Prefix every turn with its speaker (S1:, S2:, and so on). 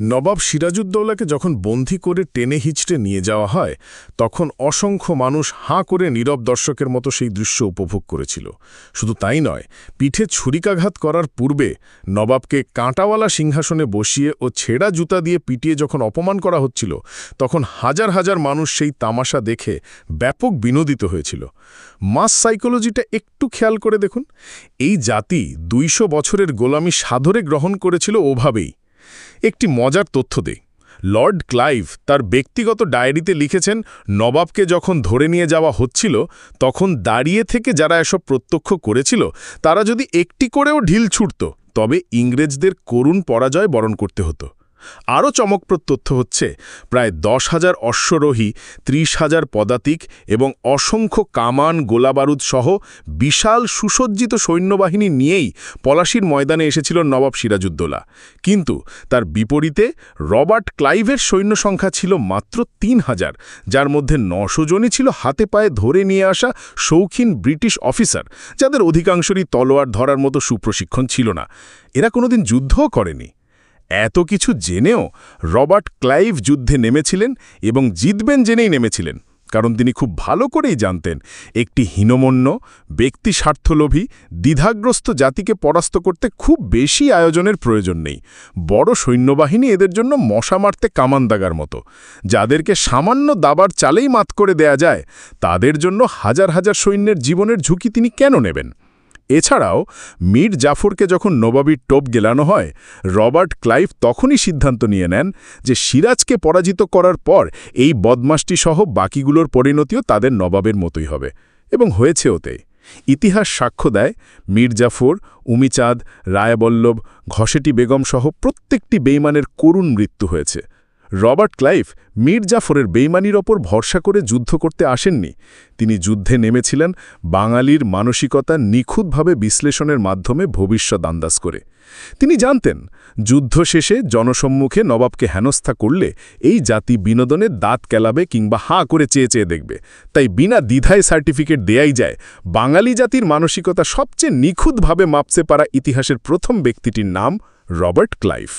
S1: নবাব সিরাজউদ্দৌলাকে যখন বন্দি করে টেনে হিচড়ে নিয়ে যাওয়া হয়, তখন অসংখ্য মানুষ হাঁ করে নীরব দর্শকের মতো সেই দৃশ্য উপভোগ করেছিল। শুধু তাই নয়, পিঠে ছুরিকাঘাত করার পূর্বে নবাবকে কাঁটাওয়ালা সিংহাসনে বসিয়ে ও ছেঁড়া জুতা দিয়ে পিটিয়ে যখন অপমান করা হচ্ছিল, তখন হাজার হাজার মানুষ সেই তামাশা দেখে ব্যাপক বিনোদিত হয়েছিল। মাস সাইকোলজিটা একটু খেয়াল করে দেখুন, এই জাতি দুইশো বছরের গোলামি সাদরে গ্রহণ করেছিল ওভাবেই। একটি মজার তথ্য দে লর্ড ক্লাইভ তার ব্যক্তিগত ডায়েরিতে লিখেছেন, নবাবকে যখন ধরে নিয়ে যাওয়া হচ্ছিল, তখন দাঁড়িয়ে থেকে যারা এসব প্রত্যক্ষ করেছিল, তারা যদি একটি করেও ঢিল ছুটত, তবে ইংরেজদের করুণ পরাজয় বরণ করতে হতো। আরও চমকপ্রদ তথ্য হচ্ছে, প্রায় দশ হাজার অশ্বরোহী ত্রিশ হাজার পদাতিক এবং অসংখ্য কামান, গোলাবারুদ সহ বিশাল সুসজ্জিত সৈন্যবাহিনী নিয়েই পলাশির ময়দানে এসেছিল নবাব সিরাজউদ্দৌলা। কিন্তু তার বিপরীতে রবার্ট ক্লাইভের সৈন্য সংখ্যা ছিল মাত্র তিন হাজার যার মধ্যে নশো জনই ছিল হাতে পায়ে ধরে নিয়ে আসা শৌখিন ব্রিটিশ অফিসার, যাদের অধিকাংশরই তলোয়ার ধরার মতো সুপ্রশিক্ষণ ছিল না। এরা কোনোদিন যুদ্ধও করেনি। এত কিছু জেনেও রবার্ট ক্লাইভ যুদ্ধে নেমেছিলেন এবং জিতবেন জেনেই নেমেছিলেন, কারণ তিনি খুব ভালো করেই জানতেন একটি হীনমন্য ব্যক্তি স্বার্থলোভী দ্বিধাগ্রস্ত জাতিকে পরাস্ত করতে খুব বেশি আয়োজনের প্রয়োজন নেই। বড় সৈন্যবাহিনী এদের জন্য মশা মারতে কামান দাগার মতো। যাদেরকে সামান্য দাবার চালেই মাত করে দেয়া যায়, তাদের জন্য হাজার হাজার সৈন্যের জীবনের ঝুঁকি তিনি কেন নেবেন? এছাড়াও, মীর জাফরকে যখন নবাবির টোপ গেলানো হয়, রবার্ট ক্লাইভ তখনই সিদ্ধান্ত নিয়ে নেন যে সিরাজকে পরাজিত করার পর এই বদমাসটি সহ বাকিগুলোর পরিণতিও তাদের নবাবের মতোই হবে। এবং হয়েছে ওতে। ইতিহাস সাক্ষ্য দেয়, মীর জাফর, উমিচাঁদ, রায়বল্লভ ঘসেটি বেগম সহ প্রত্যেকটি বেইমানের করুণ মৃত্যু হয়েছে। রবার্ট ক্লাইভ মীর জাফরের বেইমানির ওপর ভরসা করে যুদ্ধ করতে আসেননি। তিনি যুদ্ধে নেমেছিলেন বাঙালির মানসিকতা নিখুঁতভাবে বিশ্লেষণের মাধ্যমে ভবিষ্যৎ আন্দাজ করে। তিনি জানতেন, যুদ্ধ শেষে জনসম্মুখে নবাবকে হেনস্থা করলে এই জাতি বিনোদনের দাঁত কেলাবে কিংবা হাঁ করে চেয়ে চেয়ে দেখবে। তাই বিনা দ্বিধায় সার্টিফিকেট দেয়াই যায় বাঙালি জাতির মানসিকতা সবচেয়ে নিখুঁতভাবে মাপছে পারা ইতিহাসের প্রথম ব্যক্তিটির নাম রবার্ট ক্লাইভ